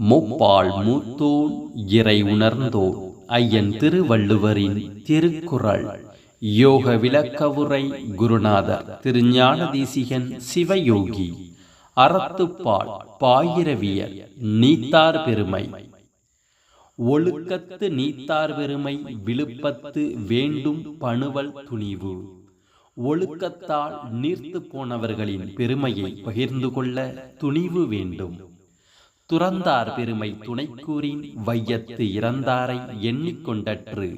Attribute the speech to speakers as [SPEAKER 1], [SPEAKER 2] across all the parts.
[SPEAKER 1] முப்பால் மூத்தோன் இறை உணர்ந்தோர் ஐயன் திருவள்ளுவரின் திருக்குறள். யோக விளக்கவுரை குருநாதர் திருஞான தேசிகன் சிவயோகி. அறத்துப்பால் பாயிரவியல் நீத்தார் பெருமை. ஒழுக்கத்து நீத்தார் பெருமை விழுப்பத்து வேண்டும் பணுவல் துணிவு. ஒழுக்கத்தால் நீர்த்து போனவர்களின் பெருமையை பகிர்ந்து கொள்ள துணிவு வேண்டும். துறந்தார் பெருமை துணைக்கூறின் வையத்து இறந்தாரை எண்ணிக்கொண்டற்று.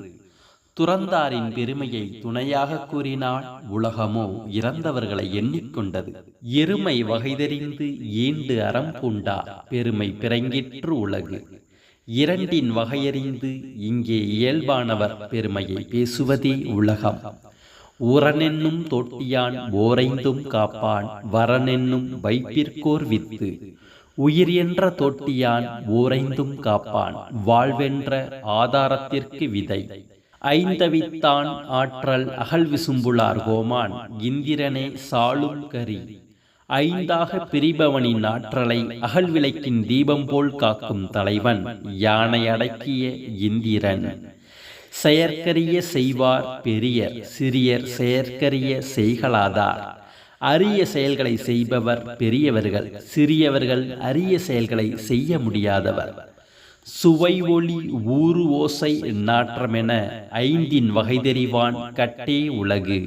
[SPEAKER 1] துறந்தாரின் பெருமையை துணையாக கூறினால் உலகமோ இறந்தவர்களை எண்ணிக்கொண்டது. எருமை வகைதறிந்து ஈண்டு அறம் பூண்டா பெருமை பிறங்கிற்று உலகு. இரண்டின் வகையறிந்து இங்கே இயல்பானவர் பெருமையை பேசுவதே உலகம். உரனென்னும் தொட்டியான் ஓரைந்தும் காப்பான் வரனென்னும் வைப்பிற்கோர் வித்து. உயிர் என்ற தொட்டியான் ஓரைந்தும் காப்பான். வாழ்வென்ற ஆதாரத்திற்கு விதை. ஐந்தவித்தான் ஆற்றல் அகல் விசும்புளார் கோமான். இந்திரனே சாளும் கரி. ஐந்தாக பிரிபவனின் ஆற்றலை அகல் விளக்கின் தீபம் போல் காக்கும் தலைவன் யானை அடக்கிய இந்திரன். செயற்கரிய செய்வார் பெரியர் சிறியர் செயற்கரிய செய்களாதார். அரிய செயல்களை செய்பவர் பெரியவர்கள் சிறியவர்கள் அரிய செயல்களை செய்ய முடியாதவர். சுவை ஒளி ஊறு ஓசை நாற்றமென ஐந்தின் வகை தெரிவான் கட்டே உலகு.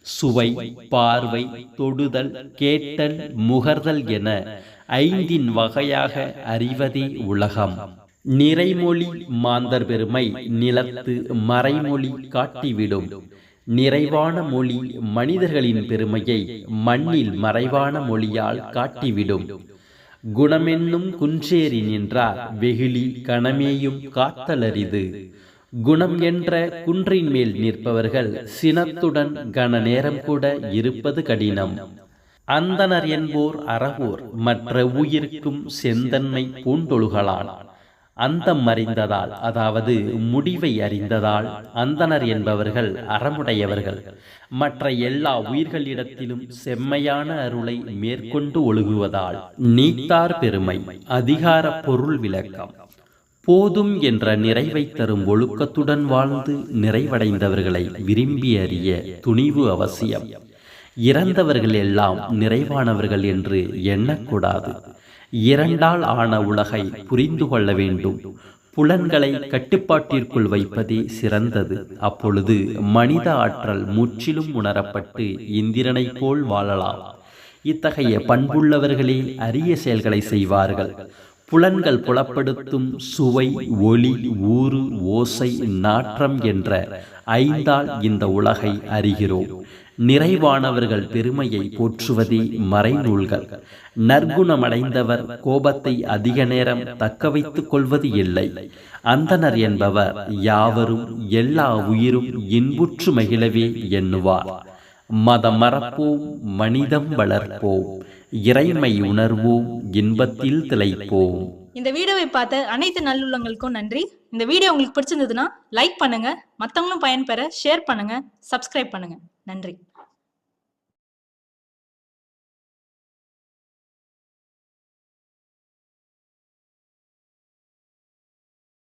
[SPEAKER 1] சுவை பார்வை தொடுதல் கேட்டல் முகர்தல் என ஐந்தின் வகையாக அறிவதே உலகம். நிறைமொழி மாந்தர் பெருமை நிலத்து மறைமொழி காட்டிவிடும். நிறைவான மொழி மனிதர்களின் பெருமையை மண்ணில் மறைவான மொழியால் காட்டிவிடும். குணமென்னும் குன்றேறி நின்றார் வெகுளி கணமேயும் காத்தலரிது குணம் என்ற குன்றின் மேல் நிற்பவர்கள் சினத்துடன் கன நேரம் கூட இருப்பது கடினம். அந்தனர் என்போர் அறவோர் மற்ற உயிர்க்கும் செந்தன்மை பூண்டொழுகலான். அந்தம் அறிந்ததால் அதாவது முடிவை அறிந்ததால் அந்தனர் என்பவர்கள் அறமுடையவர்கள். மற்ற எல்லா உயிர்களிடத்திலும் செம்மையான அருளை மேற்கொண்டு ஒழுகுவதால் நீத்தார் பெருமை அதிகார பொருள் விளக்கம். போதும் என்ற நிறைவை தரும் ஒழுக்கத்துடன் வாழ்ந்து நிறைவடைந்தவர்களை விரும்பி அறிய துணிவு அவசியம். இறந்தவர்கள் எல்லாம் நிறைவானவர்கள் என்று எண்ணக்கூடாது. இரண்டால் ஆன உலகை புரிந்து கொள்ள வேண்டும். புலன்களை கட்டுப்பாட்டிற்குள் வைப்பதே சிறந்தது. அப்பொழுது மனித ஆற்றல் முற்றிலும் உணரப்பட்டு இந்திரனை போல் வாழலாம். இத்தகைய பண்புள்ளவர்களே அரிய செயல்களை செய்வார்கள். புலன்கள் புலப்படுத்தும் சுவை ஒளி ஊறு ஓசை நாற்றம் என்ற ஐந்தால் இந்த உலகை அறிகிறோம். நிறைவானவர்கள் பெருமையை போற்றுவதே மறைநூல்கள். நற்குணமடைந்தவர் கோபத்தை அதிக நேரம் தக்க வைத்துக் கொள்வது இல்லை. அந்தனர் என்பவர் யாவரும் எல்லா உயிரும் இன்புற்று மகிழவே எண்ணுவார். மதம் மறப்போம் மனிதம் வளர்ப்போம் இறைமை உணர்வோம் இன்பத்தில் திளைப்போம்.
[SPEAKER 2] இந்த வீடியோவை பார்த்த அனைத்து நல்லுள்ளங்களுக்கும் நன்றி. இந்த வீடியோ உங்களுக்கு பிடிச்சிருந்ததுன்னா லைக் பண்ணுங்க. மற்றவங்களும் பயன்பெற ஷேர் பண்ணுங்க. சப்ஸ்கிரைப் பண்ணுங்க. நன்றி.